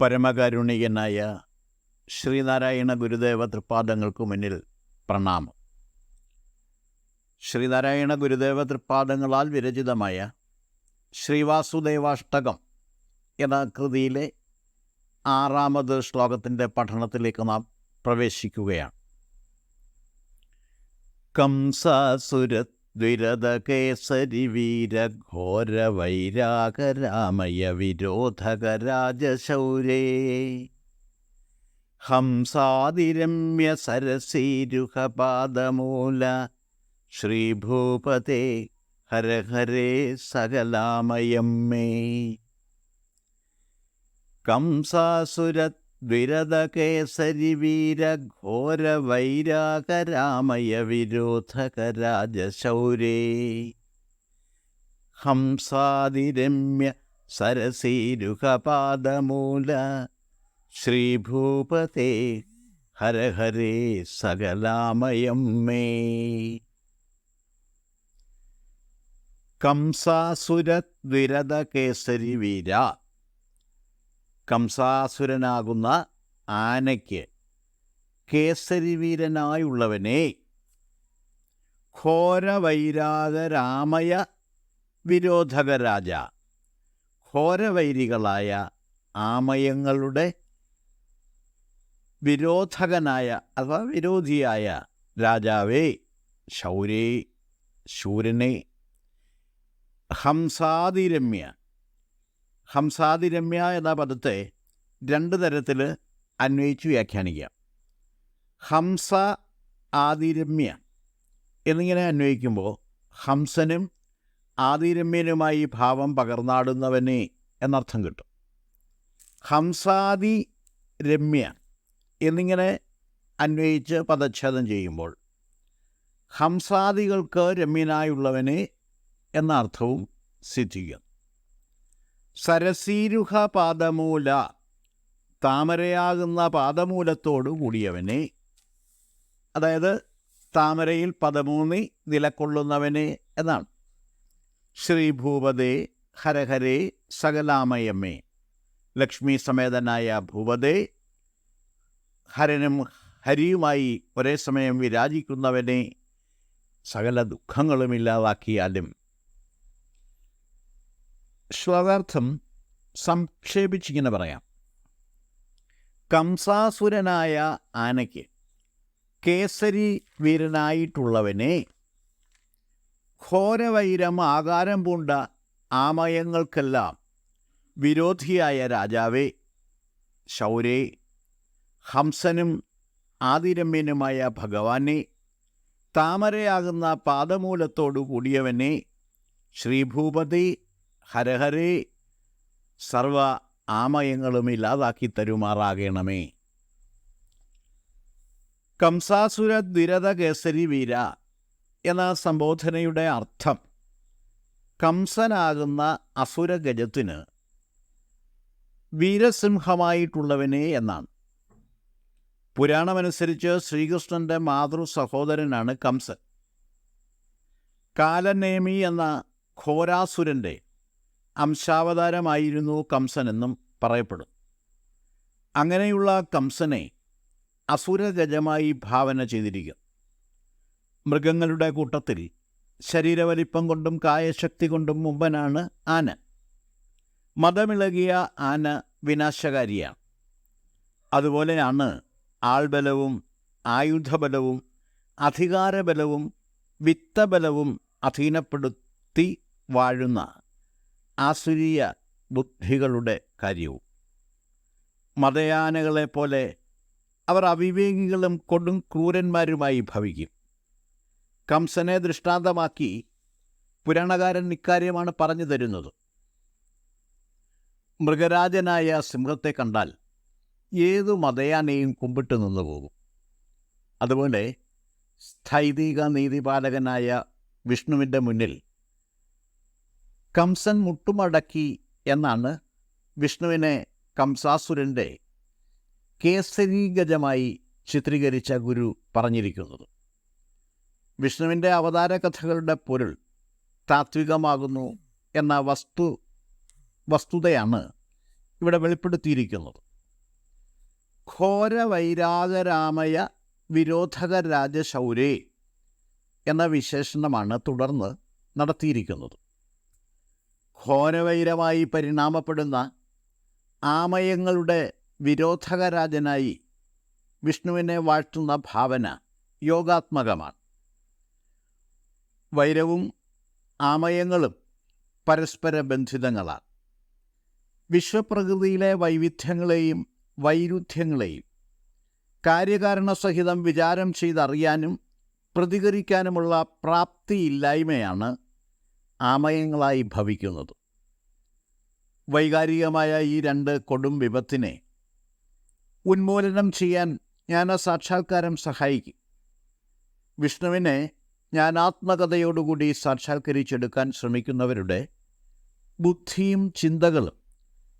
പരമകാരുണികനായ ശ്രീനാരായണ ഗുരുദേവ തൃപ്പാദങ്ങൾക്ക് മുന്നിൽ പ്രണാമം. ശ്രീനാരായണ ഗുരുദേവ തൃപ്പാദങ്ങളാൽ വിരചിതമായ ശ്രീവാസുദേവാഷ്ടകം എന്ന കൃതിയിലെ ആറാമത് ശ്ലോകത്തിന്റെ പഠനത്തിലേക്ക് നാം പ്രവേശിക്കുകയാണ്. കംസാസുരദ്വിരതകേസരി വീരഘോര വൈരാഗരാമയ വിരോധകരാജശൗരേ ഹംസാതിരമ്യ സരസീരുഹപാദമൂല ശ്രീഭൂപതേ ഹര ഹരേ സകലാമയം മേ കംസാസുരദ്വിരതകേസരി വിരോധകരാജശൗരേ ഹംസാതിരമ്യ സരസീരുഹപാദമൂല ശ്രീഭൂപതേ ഹര ഹരേ സകലാമയം മേ. കംസാസുരദ്വിരതകേസരി വീര കംസാസുരനാകുന്ന ആനയ്ക്ക് കേസരിവീരനായുള്ളവനെ ഘോരവൈരാഗരാമയ വിരോധകരാജ ഘോരവൈരികളായ ആമയങ്ങളുടെ വിരോധകനായ അഥവാ വിരോധിയായ രാജാവേ ശൗരേ ശൂരനെ ഹംസാതിരമ്യ ഹംസാതിരമ്യ എന്ന പദത്തെ രണ്ട് തരത്തിൽ അന്വയിച്ച് വ്യാഖ്യാനിക്കാം. ഹംസ ആതിരമ്യ എന്നിങ്ങനെ അന്വയിക്കുമ്പോൾ ഹംസനും ആതിരമ്യനുമായി ഭാവം പകർന്നാടുന്നവനെ എന്നർത്ഥം കിട്ടും. ഹംസാദി രമ്യ എന്നിങ്ങനെ അന്വയിച്ച് പദച്ഛേദം ചെയ്യുമ്പോൾ ഹംസാദികൾക്ക് രമ്യനായുള്ളവനെ എന്ന അർത്ഥവും സിദ്ധിക്കും. സരസീരുഹ പാദമൂല താമരയാകുന്ന പാദമൂലത്തോടു കൂടിയവനെ അതായത് താമരയിൽ പദമൂന്നി നിലക്കൊള്ളുന്നവനെ എന്നാണ്. ശ്രീഭൂപതേ ഹരഹരേ സകലാമയമ്മേ. ലക്ഷ്മി സമേതനായ ഭൂപതേ ഹരനും ഹരിയുമായി ഒരേ സമയം വിരാജിക്കുന്നവനെ സകല ദുഃഖങ്ങളും ഇല്ലാതാക്കിയാലും ശ്ലോകാർത്ഥം സംക്ഷേപിച്ചിങ്ങനെ പറയാം. കംസാസുരനായ ആനയ്ക്ക് കേസരി വീരനായിട്ടുള്ളവനെ ഘോരവൈരം ആകാരം പൂണ്ട ആമയങ്ങൾക്കെല്ലാം വിരോധിയായ രാജാവേ ശൗരേ ഹംസനും ആതിരമ്യനുമായ ഭഗവാനെ താമരയാകുന്ന പാദമൂലത്തോടു കൂടിയവനെ ശ്രീഭൂപതി ഹരഹരേ സർവ ആമയങ്ങളും ഇല്ലാതാക്കി തരുമാറാകണമേ. കംസാസുര ദ്വിരത കേസരി വീര എന്ന സംബോധനയുടെ അർത്ഥം കംസനാകുന്ന അസുരഗജത്തിന് വീരസിംഹമായിട്ടുള്ളവനെ എന്നാണ്. പുരാണമനുസരിച്ച് ശ്രീകൃഷ്ണന്റെ മാതൃ സഹോദരനാണ് കംസൻ. കാലനേമി എന്ന ഘോരാസുരന്റെ അംശാവതാരമായിരുന്നു കംസനെന്നും പറയപ്പെടും. അങ്ങനെയുള്ള കംസനെ അസുരഗജമായി ഭാവന ചെയ്തിരിക്കും. മൃഗങ്ങളുടെ കൂട്ടത്തിൽ ശരീരവലിപ്പം കൊണ്ടും കായശക്തി കൊണ്ടും മുമ്പനാണ് ആന. മതമിളകിയ ആന വിനാശകാരിയാണ്. അതുപോലെയാണ് ആൾബലവും ആയുധബലവും അധികാരബലവും വിത്തബലവും അധീനപ്പെടുത്തി വാഴുന്ന ആസുരീയ ബുദ്ധികളുടെ കാര്യവും. മതയാനകളെപ്പോലെ അവർ അവിവേകികളും കൊടും ക്രൂരന്മാരുമായി ഭവിക്കും. കംസനെ ദൃഷ്ടാന്തമാക്കി പുരാണകാരൻ ഇക്കാര്യമാണ് പറഞ്ഞു തരുന്നത്. മൃഗരാജനായ സിംഹത്തെ കണ്ടാൽ ഏതു മതയാനയും കുമ്പിട്ട് നിന്നു പോകും. അതുപോലെ സ്ഥൈതിക നീതിപാലകനായ വിഷ്ണുവിന്റെ മുന്നിൽ കംസൻ മുട്ടുമടക്കി എന്നാണ് വിഷ്ണുവിനെ കംസാസുരന്റെ കേസരീഗജമായി ചിത്രീകരിച്ച ഗുരു പറഞ്ഞിരിക്കുന്നത്. വിഷ്ണുവിന്റെ അവതാര കഥകളുടെ പൊരുൾ താത്വികമാകുന്നു എന്ന വസ്തു വസ്തുതയാണ് ഇവിടെ വെളിപ്പെടുത്തിയിരിക്കുന്നത്. ഘോരവൈരാഗരാമയ വിരോധക രാജശൗരേ എന്ന വിശേഷണമാണ് തുടർന്ന് നടത്തിയിരിക്കുന്നത്. ഘോരവൈരമായി പരിണാമപ്പെടുന്ന ആമയങ്ങളുടെ വിരോധകരാജനായി വിഷ്ണുവിനെ വാഴ്ത്തുന്ന ഭാവന യോഗാത്മകമാണ്. വൈരവും ആമയങ്ങളും പരസ്പര ബന്ധിതങ്ങളാണ്. വിശ്വപ്രകൃതിയിലെ വൈവിധ്യങ്ങളെയും വൈരുദ്ധ്യങ്ങളെയും കാര്യകാരണസഹിതം വിചാരം ചെയ്തറിയാനും പ്രതികരിക്കാനുമുള്ള പ്രാപ്തിയില്ലായ്മയാണ് ആമയങ്ങളായി ഭവിക്കുന്നത്. വൈകാരികമായ ഈ രണ്ട് കൊടും വിപത്തിനെ ഉന്മൂലനം ചെയ്യാൻ ജ്ഞാനസാക്ഷാത്കാരം സഹായിക്കും. വിഷ്ണുവിനെ ജ്ഞാനാത്മകതയോടുകൂടി സാക്ഷാത്കരിച്ചെടുക്കാൻ ശ്രമിക്കുന്നവരുടെ ബുദ്ധിയും ചിന്തകളും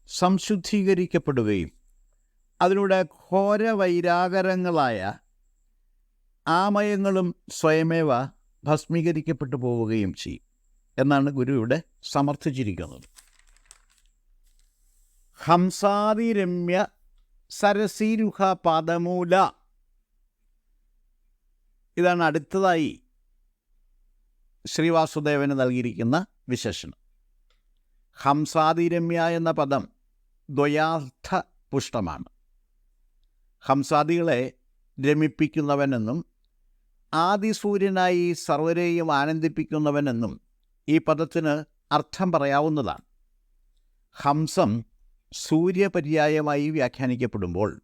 സംശുദ്ധീകരിക്കപ്പെടുകയും അതിലൂടെ ഘോരവൈരാകരങ്ങളായ ആമയങ്ങളും സ്വയമേവ ഭസ്മീകരിക്കപ്പെട്ടു പോവുകയും ചെയ്യും. എന്നാണ് ഗുരു ഇവിടെ സമർത്ഥിച്ചിരിക്കുന്നത്. ഹംസാതിരമ്യ സരസീരുഹ പാദമൂല. ഇതാണ് അടുത്തതായി ശ്രീവാസുദേവന് നൽകിയിരിക്കുന്ന വിശേഷണം. ഹംസാതിരമ്യ എന്ന പദം ദ്വയാർത്ഥ പുഷ്ടമാണ് ഹംസാദികളെ രമിപ്പിക്കുന്നവനെന്നും ആദിസൂര്യനായി സർവരെയും ആനന്ദിപ്പിക്കുന്നവനെന്നും ഈ പദത്തിന് അർത്ഥം പറയാവുന്നതാണ്. ഹംസം സൂര്യപര്യായമായി വ്യാഖ്യാനിക്കപ്പെടുമ്പോൾ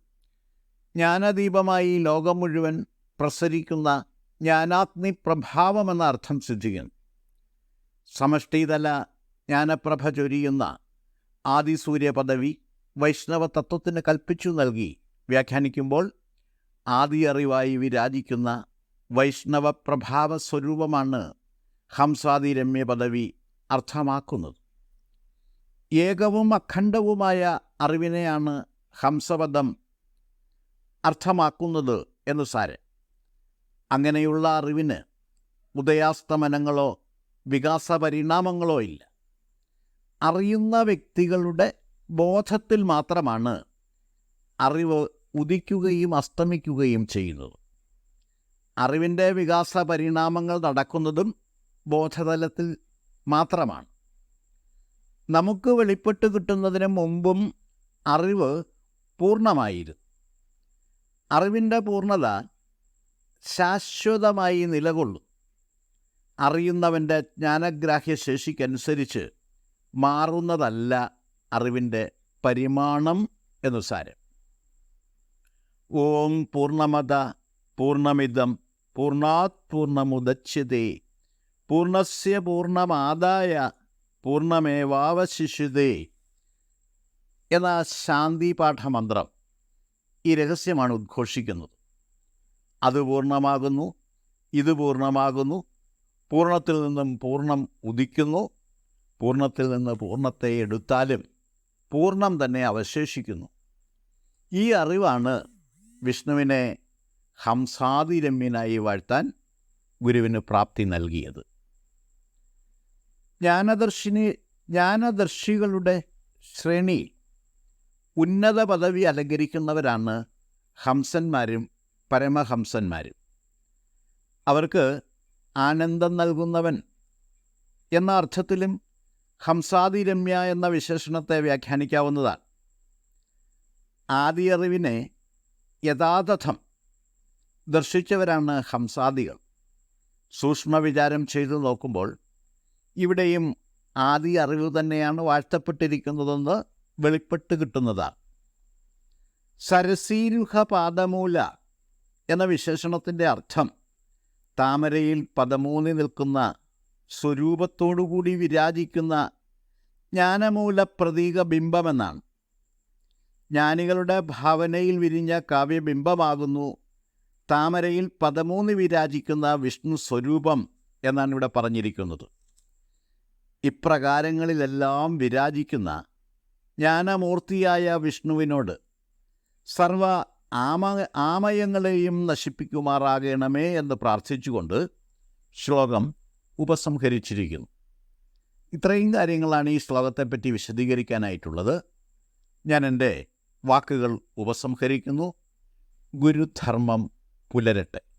ജ്ഞാനദീപമായി ലോകം മുഴുവൻ പ്രസരിക്കുന്ന ജ്ഞാനാഗ്നി പ്രഭാവമെന്ന അർത്ഥം സിദ്ധിക്കുന്നു. സമഷ്ടിതല ജ്ഞാനപ്രഭ ചൊരിയുന്ന ആദിസൂര്യ പദവി വൈഷ്ണവ തത്വത്തിന് കൽപ്പിച്ചു നൽകി വ്യാഖ്യാനിക്കുമ്പോൾ ആദി അറിവായി വിരാജിക്കുന്ന വൈഷ്ണവ പ്രഭാവ സ്വരൂപമാണ് ഹംസാദി രമ്യ പദവി അർത്ഥമാക്കുന്നത്. ഏകവും അഖണ്ഡവുമായ അറിവിനെയാണ് ഹംസപദം അർത്ഥമാക്കുന്നത് എന്ന് സാരെ അങ്ങനെയുള്ള അറിവിന് ഉദയാസ്തമനങ്ങളോ വികാസപരിണാമങ്ങളോ ഇല്ല. അറിയുന്ന വ്യക്തികളുടെ ബോധത്തിൽ മാത്രമാണ് അറിവ് ഉദിക്കുകയും അസ്തമിക്കുകയും ചെയ്യുന്നത്. അറിവിന്റെ വികാസപരിണാമങ്ങൾ നടക്കുന്നതും ബോധതലത്തിൽ മാത്രമാണ്. നമുക്ക് വെളിപ്പെട്ട് കിട്ടുന്നതിന് മുമ്പും അറിവ് പൂർണമായിരുന്നു. അറിവിന്റെ പൂർണത ശാശ്വതമായി നിലകൊള്ളും. അറിയുന്നവന്റെ ജ്ഞാനഗ്രാഹ്യ ശേഷിക്കനുസരിച്ച് മാറുന്നതല്ല അറിവിന്റെ പരിമാണം എന്നു സാരം. ഓം പൂർണമത പൂർണമിതം പൂർണാത് പൂർണമുദച്യതേ പൂർണസ്യ പൂർണമാദായ പൂർണമേവാവശിഷ്യതേ എന്ന ശാന്തി പാഠമന്ത്രം ഈ രഹസ്യമാണ് ഉദ്ഘോഷിക്കുന്നത്. അത് പൂർണമാകുന്നു ഇത് പൂർണമാകുന്നു പൂർണത്തിൽ നിന്നും പൂർണം ഉദിക്കുന്നു പൂർണത്തിൽ നിന്ന് പൂർണത്തെ എടുത്താലും പൂർണം തന്നെ അവശേഷിക്കുന്നു. ഈ അറിവാണ് വിഷ്ണുവിനെ ഹംസാതിരമ്യനായി വാഴ്ത്താൻ ഗുരുവിന് പ്രാപ്തി നൽകിയത്. ജ്ഞാനദർശിനി ജ്ഞാനദർശികളുടെ ശ്രേണിയിൽ ഉന്നത പദവി അലങ്കരിക്കുന്നവരാണ് ഹംസന്മാരും പരമഹംസന്മാരും. അവർക്ക് ആനന്ദം നൽകുന്നവൻ എന്ന അർത്ഥത്തിലും ഹംസാതിരമ്യ എന്ന വിശേഷണത്തെ വ്യാഖ്യാനിക്കാവുന്നതാണ്. ആദിയറിവിനെ യഥാതഥം ദർശിച്ചവരാണ് ഹംസാദികൾ. സൂക്ഷ്മവിചാരം ചെയ്തു നോക്കുമ്പോൾ ഇവിടെയും ആദ്യ അറിവ് തന്നെയാണ് വാഴ്ത്തപ്പെട്ടിരിക്കുന്നതെന്ന് വെളിപ്പെട്ട് കിട്ടുന്നതാണ് സരസീരുഹ പാദമൂല എന്ന വിശേഷണത്തിന്റെ അർത്ഥം താമരയിൽ പദമൂന്നി നിൽക്കുന്ന സ്വരൂപത്തോടുകൂടി വിരാജിക്കുന്ന ജ്ഞാനമൂല പ്രതീക ബിംബമെന്നാണ്. ജ്ഞാനികളുടെ ഭാവനയിൽ വിരിഞ്ഞ കാവ്യബിംബമാകുന്നു താമരയിൽ പദമൂന്ന് വിരാജിക്കുന്ന വിഷ്ണു സ്വരൂപം എന്നാണ് ഇവിടെ പറഞ്ഞിരിക്കുന്നത്. ഇപ്രകാരങ്ങളിലെല്ലാം വിരാജിക്കുന്ന ജ്ഞാനമൂർത്തിയായ വിഷ്ണുവിനോട് സർവ ആമ ആമയങ്ങളെയും നശിപ്പിക്കുമാറാകണമേ എന്ന് പ്രാർത്ഥിച്ചുകൊണ്ട് ശ്ലോകം ഉപസംഹരിച്ചിരിക്കുന്നു. ഇത്രയും കാര്യങ്ങളാണ് ഈ ശ്ലോകത്തെപ്പറ്റി വിശദീകരിക്കാനായിട്ടുള്ളത്. ഞാൻ എന്റെ വാക്കുകൾ ഉപസംഹരിക്കുന്നു. ഗുരുധർമ്മം പുലരട്ടെ.